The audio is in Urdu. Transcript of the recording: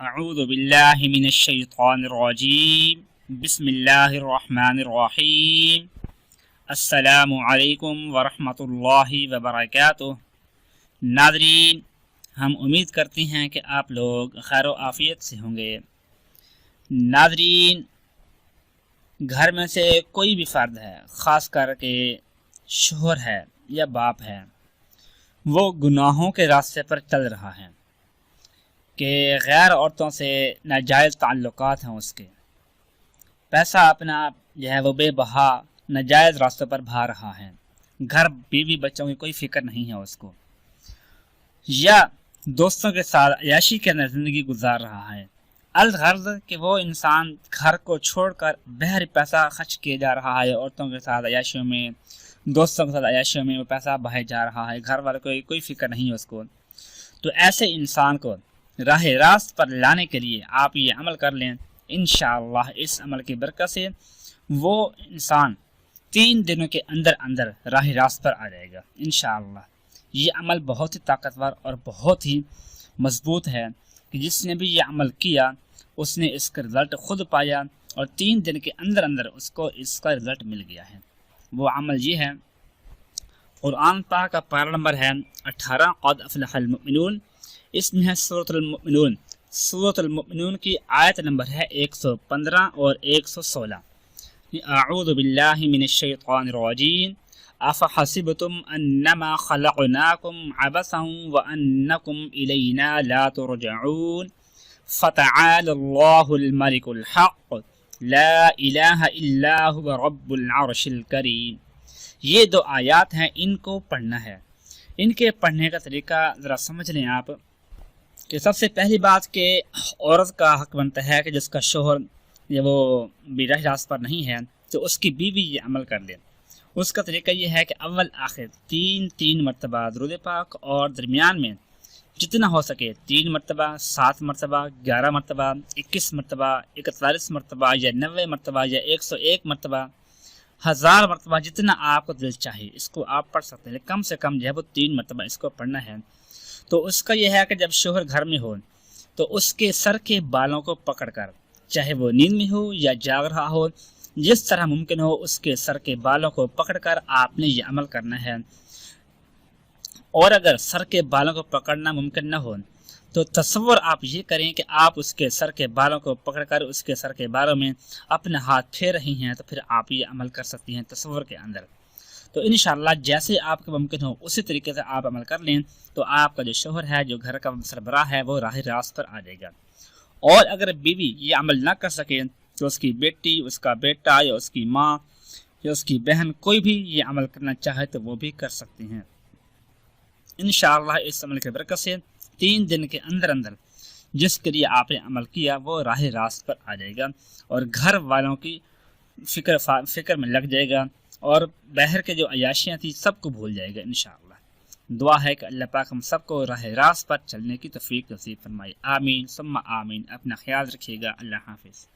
اعوذ باللہ من الشیطان الرجیم بسم اللہ الرحمن الرحیم السلام علیکم ورحمۃ اللہ وبرکاتہ ناظرین، ہم امید کرتے ہیں کہ آپ لوگ خیر و عافیت سے ہوں گے. ناظرین، گھر میں سے کوئی بھی فرد ہے، خاص کر کے شوہر ہے یا باپ ہے، وہ گناہوں کے راستے پر چل رہا ہے۔ کہ غیر عورتوں سے ناجائز تعلقات ہیں اس کے۔ پیسہ اپنا جو ہے وہ بے بہا، ناجائز راستوں پر بھا رہا ہے۔ گھر، بیوی، بچوں کی کوئی فکر نہیں ہے اس کو۔ یا دوستوں کے ساتھ عیاشی کے اندر زندگی گزار رہا ہے۔ الغرض کہ وہ انسان گھر کو چھوڑ کر بہر پیسہ خرچ کیے جا رہا ہے، عورتوں کے ساتھ عیاشیوں میں، دوستوں کے ساتھ عیاشیوں میں وہ پیسہ بہائے جا رہا ہے۔ گھر والے کو کوئی فکر نہیں ہے اس کو۔ تو ایسے انسان کو راہ راست پر لانے کے لیے آپ یہ عمل کر لیں۔ انشاءاللہ اس عمل کی برکت سے وہ انسان تین دنوں کے اندر اندر راہ راست پر آ جائے گا۔ انشاءاللہ یہ عمل بہت ہی طاقتور اور بہت ہی مضبوط ہے کہ جس نے بھی یہ عمل کیا، اس نے اس کا رزلٹ خود پایا اور تین دن کے اندر اندر اس کو اس کا رزلٹ مل گیا ہے۔ وہ عمل یہ ہے، قرآن پاک کا پارا نمبر ہے، اٹھارہ، قد افلح المؤمنون۔ اس میں ہے صورت المؤمنون۔ صورت المؤمنون کی آیت نمبر ہے ایک سو پندرہ اور ایک سو سولہ۔ یعنی اعوذ باللہ من الشیطان الرجیم۔ افحسبتم انما خلقناکم عبسا وانکم الینا لا ترجعون۔ فتعال اللہ الملک الحق۔ لا الہ الا هو رب العرش الكریم۔ یہ دو آیات ہیں، ان کو پڑھنا ہے۔ ان کے پڑھنے کا طریقہ ذرا سمجھ لیں آپ۔ کہ سب سے پہلی بات کہ عورت کا حق بنتا ہے کہ جس کا شوہر یا وہ براہ راست پر نہیں ہے، تو اس کی بیوی یہ عمل کر لے۔ اس کا طریقہ یہ ہے کہ اول آخر تین تین مرتبہ درود پاک اور درمیان میں جتنا ہو سکے تین مرتبہ، سات مرتبہ، گیارہ مرتبہ، اکیس مرتبہ، اکتالیس مرتبہ یا نوے مرتبہ یا ایک سو ایک مرتبہ، ہزار مرتبہ جتنا آپ کو دل چاہیے اس کو آپ پڑھ سکتے ہیں۔ کم سے کم جو ہے وہ تین مرتبہ اس کو پڑھنا ہے۔ تو اس کا یہ ہے کہ جب شوہر گھر میں ہو، تو اس کے سر کے بالوں کو پکڑ کر، چاہے وہ نیند میں ہو یا جاگ رہا ہو، جس طرح ممکن ہو، اس کے سر کے بالوں کو پکڑ کر آپ نے یہ عمل کرنا ہے۔ اور اگر سر کے بالوں کو پکڑنا ممکن نہ ہو، تو تصور آپ یہ کریں کہ آپ اس کے سر کے بالوں کو پکڑ کر، اس کے سر کے بالوں میں اپنے ہاتھ پھیر رہی ہیں، تو پھر آپ یہ عمل کر سکتی ہیں تصور کے اندر۔ تو انشاءاللہ جیسے آپ کا ممکن ہو اسی طریقے سے آپ عمل کر لیں تو آپ کا جو شوہر ہے، جو گھر کا سربراہ ہے، وہ راہ راست پر آ جائے گا۔ اور اگر بیوی یہ عمل نہ کر سکے تو اس کی بیٹی، اس کا بیٹا یا اس کی ماں یا اس کی بہن کوئی بھی یہ عمل کرنا چاہے تو وہ بھی کر سکتے ہیں۔ انشاءاللہ اس عمل کے برکت سے تین دن کے اندر اندر جس کے لیے آپ نے عمل کیا وہ راہ راست پر آ جائے گا اور گھر والوں کی فکر فکر میں لگ جائے گا۔ اور بہر کے جو عیاشیاں تھیں سب کو بھول جائے گا انشاءاللہ۔ دعا ہے کہ اللہ پاک ہم سب کو راہ راست پر چلنے کی توفیق نصیب فرمائے۔ آمین۔ ثم آمین۔ اپنا خیال رکھیے گا۔ اللہ حافظ۔